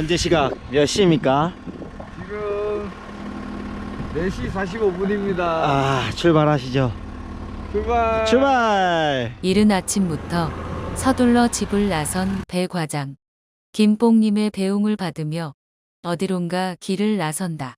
현재 시각 몇 시입니까? 지금 4시 45분입니다. 아 출발하시죠 출발. 출발 이른 아침부터 서둘러 집을 나선 배 과장. 김뽕님의 배웅을 받으며 어디론가 길을 나선다.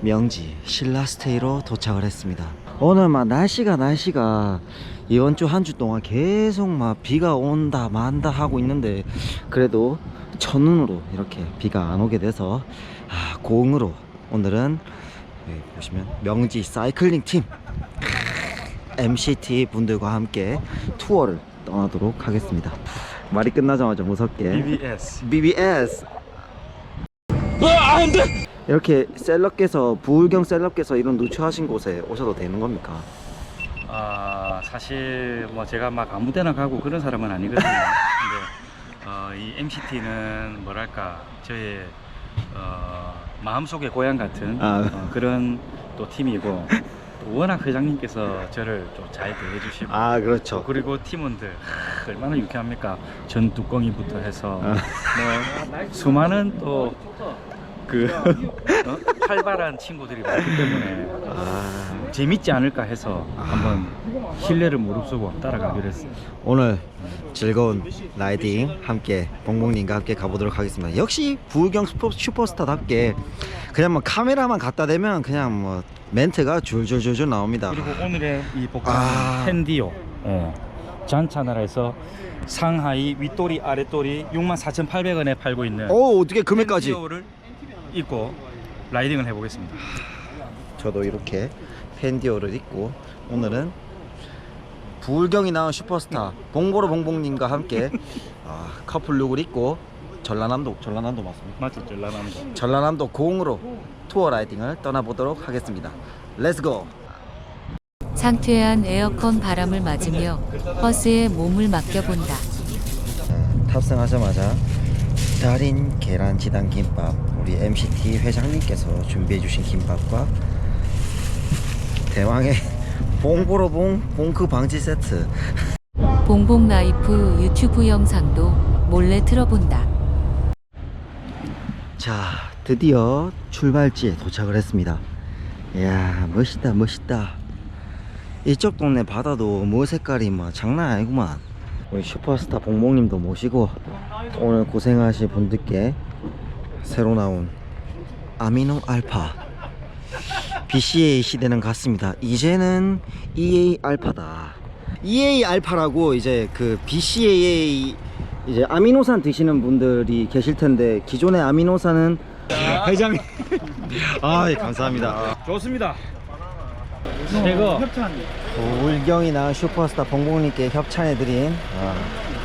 명지 신라스테이로 도착을 했습니다 오늘 막 날씨가 날씨가 이번 주 한 주 동안 계속 막 비가 온다 만다 하고 있는데 그래도 첫눈으로 이렇게 비가 안 오게 돼서 아, 고흥으로 오늘은 여기 보시면 명지 사이클링 팀 MCT 분들과 함께 투어를 떠나도록 하겠습니다. 말이 끝나자마자 무섭게. BBS BBS 이렇게 셀럽께서 부울경 셀럽께서 이런 누추하신 곳에 오셔도 되는 겁니까? 아 사실 뭐 제가 막 아무 데나 가고 그런 사람은 아니거든요. 어, 이 MCT는 뭐랄까 저의 어, 마음속의 고향 같은 아. 어, 그런 또 팀이고 또 워낙 회장님께서 저를 좀 잘 대해주시고 아 그렇죠. 그리고 팀원들 하, 얼마나 유쾌합니까? 전 뚜껑이부터 해서 아. 뭐 수많은 또그 활발한 친구들이 많기 때문에 아, 재밌지 않을까 해서 한번 신뢰를 무릅쓰고 따라가기로 했어요. 오늘 즐거운 라이딩 함께 봉봉님과 함께 가보도록 하겠습니다. 역시 슈퍼, 슈퍼스타답게 그냥 뭐 카메라만 갖다 대면 그냥 뭐 멘트가 줄줄줄줄 나옵니다. 그리고 오늘의 이 복장 아. 팬디오 예. 잔차나라에서 상하이 윗도리 아랫도리 64,800원에 팔고 있는 오 어떻게 금액까지? 팬디오를 입고 라이딩을 해보겠습니다. 저도 이렇게 팬디오를 입고 오늘은 부울경이 나온 슈퍼스타 봉보로 봉봉님과 함께 아, 커플 룩을 입고 전라남도 전라남도 맞습니까? 맞죠, 전라남도. 전라남도 고흥으로 투어 라이딩을 떠나보도록 하겠습니다. 렛츠고! 상쾌한 에어컨 바람을 맞으며 버스에 몸을 맡겨본다. 탑승하자마자 달인 계란 지단 김밥 우리 MCT 회장님께서 준비해 주신 김밥과 대왕의 봉보로봉 봉크 방지 세트. 봉봉 라이프 유튜브 영상도 몰래 틀어본다. 자 드디어 출발지에 도착을 했습니다. 이야 멋있다 멋있다. 이쪽 동네 바다도 물 색깔이 뭐 장난 아니구만. 우리 슈퍼스타 봉봉님도 모시고 오늘 고생하실 분들께 새로 나온 아미노 알파 BCA 시대는 갔습니다. 이제는 EA 알파다. EA 알파라고 이제 그 BCAA 이제 아미노산 드시는 분들이 계실 텐데 기존의 아미노산은 회장님. 아 예, 감사합니다. 좋습니다. 제거. 울경이 나온 슈퍼스타 봉봉님께 협찬해드린 아,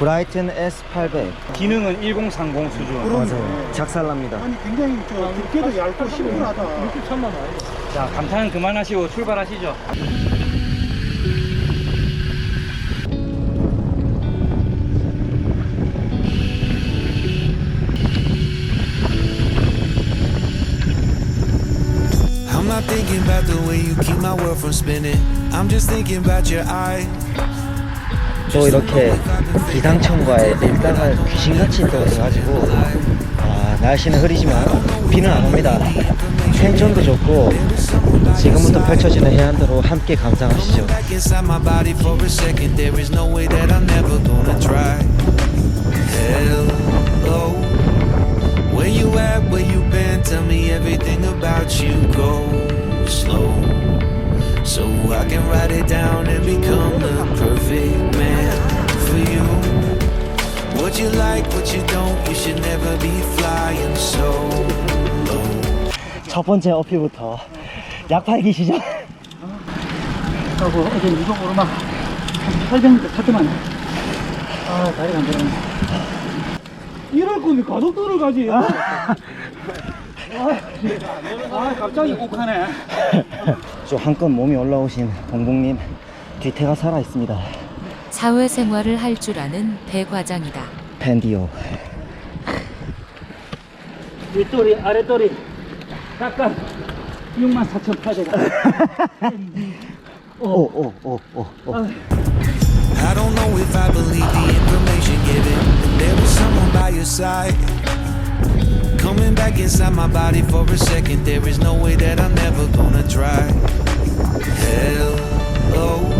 브라이튼 S800 기능은 1030 수준. 맞아요 작살납니다 굉장히 저 두께도 얇고 심플하다. 자, 감탄 그만하시고 출발하시죠. I'm not thinking about the way you keep my world from spinning. I'm just thinking about your eye. 또 이렇게 기상청과의 밀당을 귀신같이 또 해가지고 아, 날씨는 흐리지만 비는 안 옵니다 텐션도 좋고 지금부터 펼쳐지는 해안도로 함께 감상하시죠 so. What you like, what you don't, you should never be flying solo. 첫 번째 어필부터 약 팔기 시작 하고 어제 이동으로 막 800m 타더만. 아 다리가 안 들어가네. 이럴 거면 가속도로 가지. 아, 아 갑자기 욱하네. 좀 한껏 몸이 올라오신 봉봉님 뒤태가 살아 있습니다 사회생활을 할 줄 아는 배 과장이다. 팬디오 윗돌이 아랫돌이 각각 64,800원. 오오오오오 I don't know if I believe the information given. There was someone by your side. Coming back inside my body for a second. There is no way that I'm never gonna try. Hello.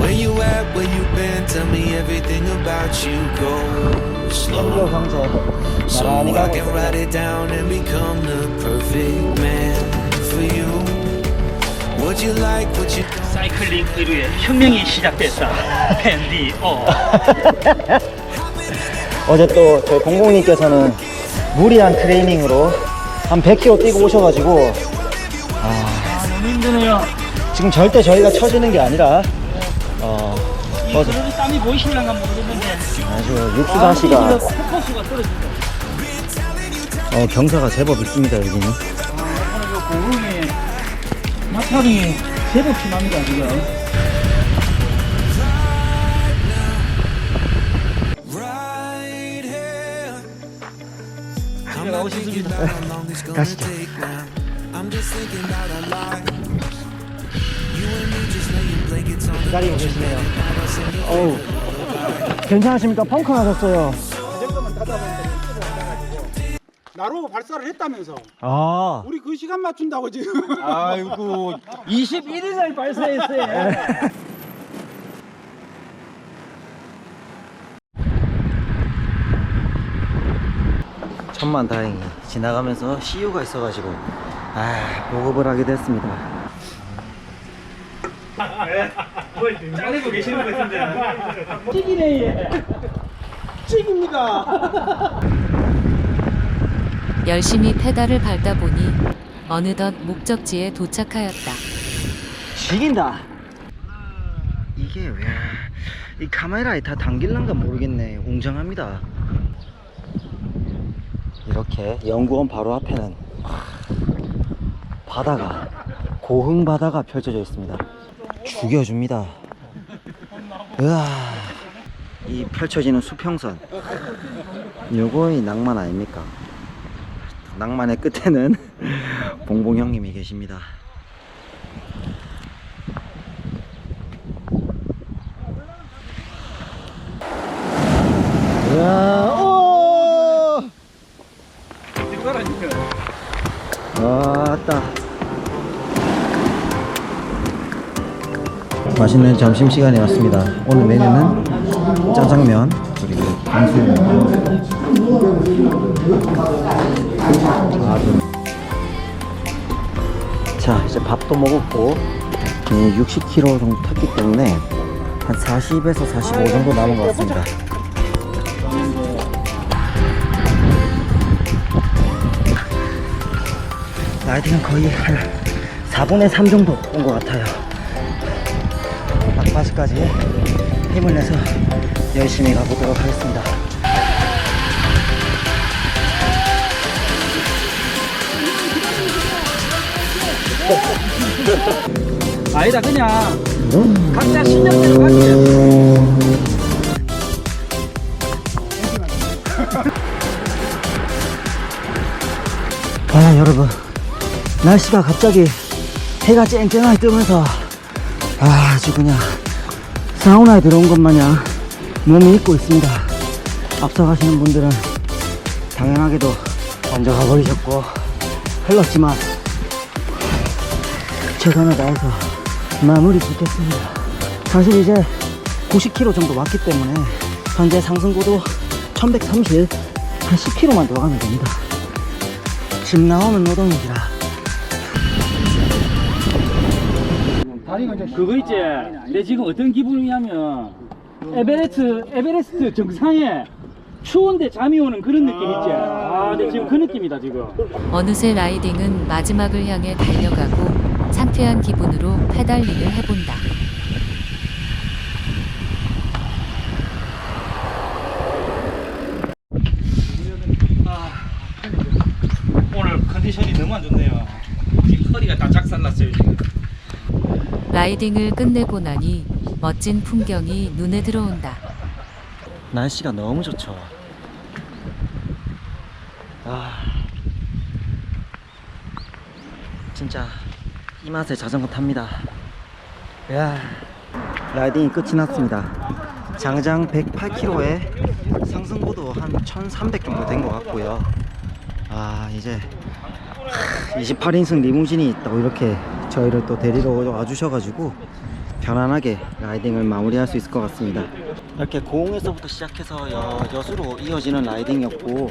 Where you at? Where you been? Tell me everything about you. Go slow. So I can write it down and become the perfect man for you. What you like, what you don't. 사이클링 의료의 혁명이 시작됐다. 밴디 어. 어제 또 저희 공공님께서는 무리한 트레이닝으로 한 100km 뛰고 오셔가지고 아, 너무 힘드네요. 지금 절대 저희가 처지는 게 아니라 어, 이 땀이 보이실랑가 모르겠는데. 아주 육수다시가 포커스가 떨어진다. 어, 경사가 제법 있습니다 여기는 오늘 요 고흥에 마찰이 제법 심합니다 지금. right here. I'm not thinking about how long it's gonna take now. I'm just thinking about our lives. You and me just laying blankets on the 기다리고 계시네요. 어우 괜찮으십니까? 펑크 나셨어요. 나로 발사를 했다면서. 아. 우리 그 시간 맞춘다고 지금. 아이고. 21일 날 발사했어요. 천만 다행히 지나가면서 CU가 있어가지고 아 보급을 하게 됐습니다 잘리고 계시는 것 같은데. 찍이네 얘. 찍입니다 열심히 페달을 밟다 보니 어느덧 목적지에 도착하였다. 죽인다 이게 왜 이 카메라에 다 담길란가 모르겠네 웅장합니다 이렇게 연구원 바로 앞에는 바다가 고흥 바다가 펼쳐져 있습니다 죽여줍니다. 으아. 이 펼쳐지는 수평선. 요거이 낭만 아닙니까? 낭만의 끝에는 봉봉 형님이 계십니다 맛있는 점심 시간이 왔습니다. 오늘 메뉴는 짜장면 그리고. 아주. 자, 이제 밥도 먹었고 60kg 정도 탔기 때문에 한 40에서 45 정도 남은 것 같습니다. 라이딩은 거의 한 4분의 3 정도 온 것 같아요. 막바지까지 힘을 내서 열심히 가보도록 하겠습니다. 아니다 그냥 각자 실력대로 가지. 아 여러분 날씨가 갑자기 해가 쨍쨍하게 뜨면서 아, 아주 그냥 사우나에 들어온 것 마냥 몸이 익고 있습니다. 앞서가시는 분들은 당연하게도 먼저 가버리셨고 흘렀지만 최선을 다해서 마무리 짓겠습니다. 사실 이제 90km 정도 왔기 때문에 현재 상승고도 1130, 한 10km만 더 가면 됩니다. 집 나오면 노동이라 다리가 이제 그거 있지. 내 지금 어떤 기분이냐면 에베레스트 에베레스트 정상에 추운데 잠이 오는 그런 느낌 있지. 아, 내 지금 그 느낌이다 지금. 어느새 라이딩은 마지막을 향해 달려가고 상쾌한 기분으로 페달링을 해본다. 오늘 컨디션이 너무 안 좋네요. 지금 허리가 다 작살났어요 지금. 라이딩을 끝내고 나니 멋진 풍경이 눈에 들어온다. 날씨가 너무 좋죠. 아 진짜 이 맛에 자전거 탑니다. 야 라이딩이 끝이 났습니다. 장장 108km에 상승고도 한 1300 정도 된 것 같고요. 아 이제 28인승 리무진이 있다고 이렇게 저희를 또 데리러 와주셔가지고 편안하게 라이딩을 마무리할 수 있을 것 같습니다 이렇게 고흥에서부터 시작해서 여, 여수로 이어지는 라이딩이었고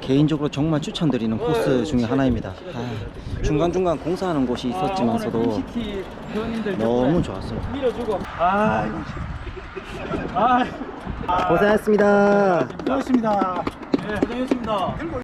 개인적으로 정말 추천드리는 코스 중에 하나입니다 아, 중간중간 공사하는 곳이 있었지만서도 너무 좋았어요 아 아, 고생하셨습니다 고맙습니다. 네, 고생했습니다.